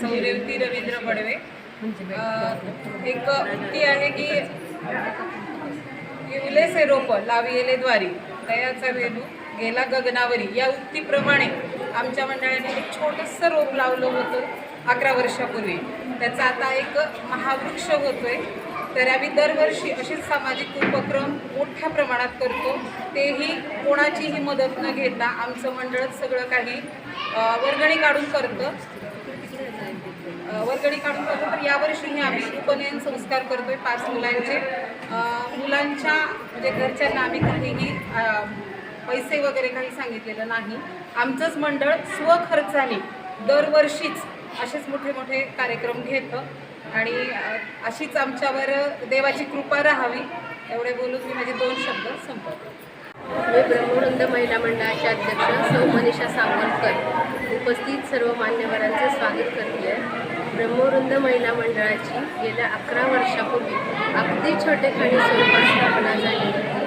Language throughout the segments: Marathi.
सौरेवती रवींद्र बडवे एक उक्ती आहे की इवले से रोप लाविले द्वारी. तयाचा वेणू गेला गगनावरी. या उक्तीप्रमाणे आमच्या मंडळाने एक छोटंसं रोप लावलं होतं अकरा वर्षापूर्वी. त्याचा आता एक महावृक्ष होतोय. तर आम्ही दरवर्षी असेच सामाजिक उपक्रम मोठ्या प्रमाणात करतो. तेही कोणाचीही मदत न घेता आमचं मंडळच सगळं काही वर्गणी काढून करतं. वर्गणी काढून करतो तर यावर्षीही आम्ही उपनयन संस्कार करतोय पाच मुलांचे. मुलांच्या म्हणजे घरच्यांना आम्ही काहीही पैसे वगैरे काही सांगितलेलं नाही. आमचंच मंडळ स्वखर्चाने दरवर्षीच असेच मोठे मोठे कार्यक्रम घेतं. आणि अशीच आमच्यावर देवाची कृपा राहावी एवढे बोलून मी माझे दोन शब्द संपवतो. मी ब्रह्मानंद महिला मंडळाच्या अध्यक्ष सौ मनीषा सावरकर उपस्थित सर्व मान्यवरांचे स्वागत करते. ब्रह्मवृंद महिला मंडळाची गेल्या अकरा वर्षापूर्वी अगदी छोटेखानी स्वरूपात स्थापना झाली होती.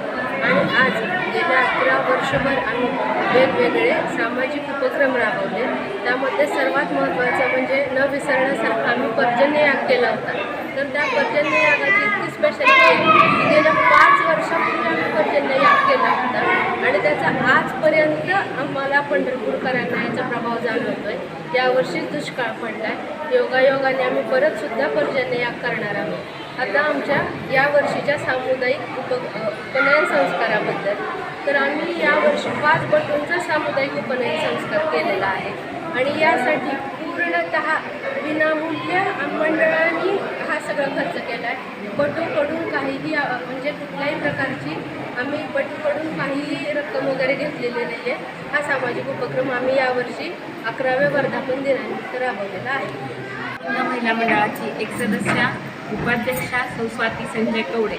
आणि आज गेल्या अकरा वर्षभर आम्ही वेगवेगळे सामाजिक उपक्रम राबवले. त्यामध्ये सर्वात महत्त्वाचं म्हणजे न विसरण्यासारखं आम्ही पर्जन्य याग केला होता. तर त्या पर्जन्य यागाची इतकी स्पेशालिटी आहे की गेल्या पाच वर्षापूर्वी आम्ही पर्जन्य याग केला होता आणि त्याचा आजपर्यंत आता पंढरपूरकरांना याचा प्रभाव जाणवतोय. यावर्षीच दुष्काळ पडला आहे योगायोगाने आम्ही परतसुद्धा पर्जन्य करणार आहोत. आता आमच्या या वर्षीच्या सामुदायिक उप उपनयन संस्काराबद्दल. तर आम्ही यावर्षी पाच बटूंचा सामुदायिक उपनयन संस्कार केलेला आहे. आणि यासाठी पूर्णतः विनामूल्य मंडळांनी सगळं खर्च केला आहे बटूकडून काहीही म्हणजे कुठल्याही प्रकारची आम्ही बटूकडून काहीही रक्कम वगैरे घेतलेली नाही आहे हा सामाजिक उपक्रम आम्ही यावर्षी अकराव्या वर्धापन दिनानिमित्त राबवलेला आहे. महिला मंडळाची एक सदस्या उपाध्यक्षा संस्वाती संजय कवडे.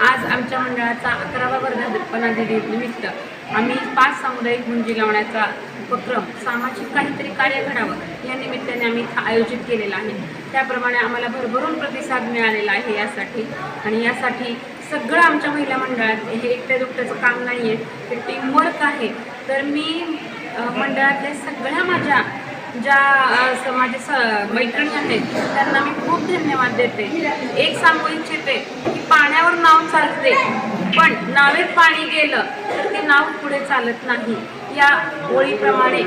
आज आमच्या मंडळाचा अकरावा वर्धापना दिनी निमित्त आम्ही पाच सामुदायिक गुंजी लावण्याचा उपक्रम सामाजिक काहीतरी कार्य घडावं या निमित्ताने आम्ही आयोजित केलेला आहे. त्याप्रमाणे आम्हाला भरभरून प्रतिसाद मिळालेला आहे यासाठी आणि यासाठी सगळं आमच्या महिला मंडळात हे एकट्या दुकट्याचं काम नाही आहे ते टीमवर्क आहे. तर मी मंडळातल्या सगळ्या माझ्या ज्या समाज स- स मैत्रिणी आहेत त्यांना मी खूप धन्यवाद देते. एक सांगू इच्छिते की पाण्यावर चालते. पण नावेत पाणी गेलं तर ते नाव पुढे चालत नाही. या ओळीप्रमाणे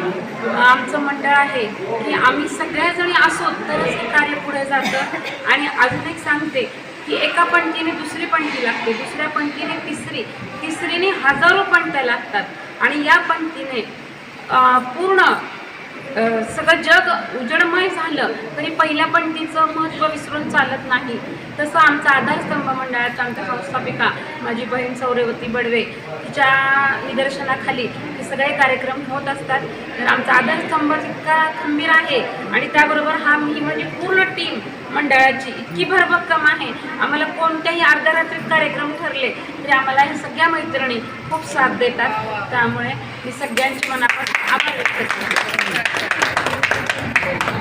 आमचं मंडळ आहे की आम्ही सगळ्याजणी असो तरच हे कार्य पुढे जातं. आणि अजून एक सांगते की एका पणतीने दुसरी पणती लागते दुसऱ्या पणतीने तिसरी तिसरीने हजारो पणत्या लागतात. आणि या पंक्तीने पूर्ण सगळं जग उजडमय झालं तरी पहिल्या पण तिचं महत्त्व विसरून चालत नाही. तसं आमचा आधारस्तंभ मंडळाच्या आमच्या संस्थापिका माझी बहीण सौरेवती बडवे तिच्या निदर्शनाखाली हे सगळे कार्यक्रम होत असतात. तर आमचा आधारस्तंभ इतका खंबीर आहे आणि त्याबरोबर हा मी म्हणजे पूर्ण टीम मंडळाची इतकी भरभक्कम आहे. आम्हाला कोणत्याही अर्ध्या रात्रीत कार्यक्रम ठरले तरी आम्हाला ह्या सगळ्या मैत्रिणी खूप साथ देतात. त्यामुळे मी सगळ्यांची मनापासून フフフフ。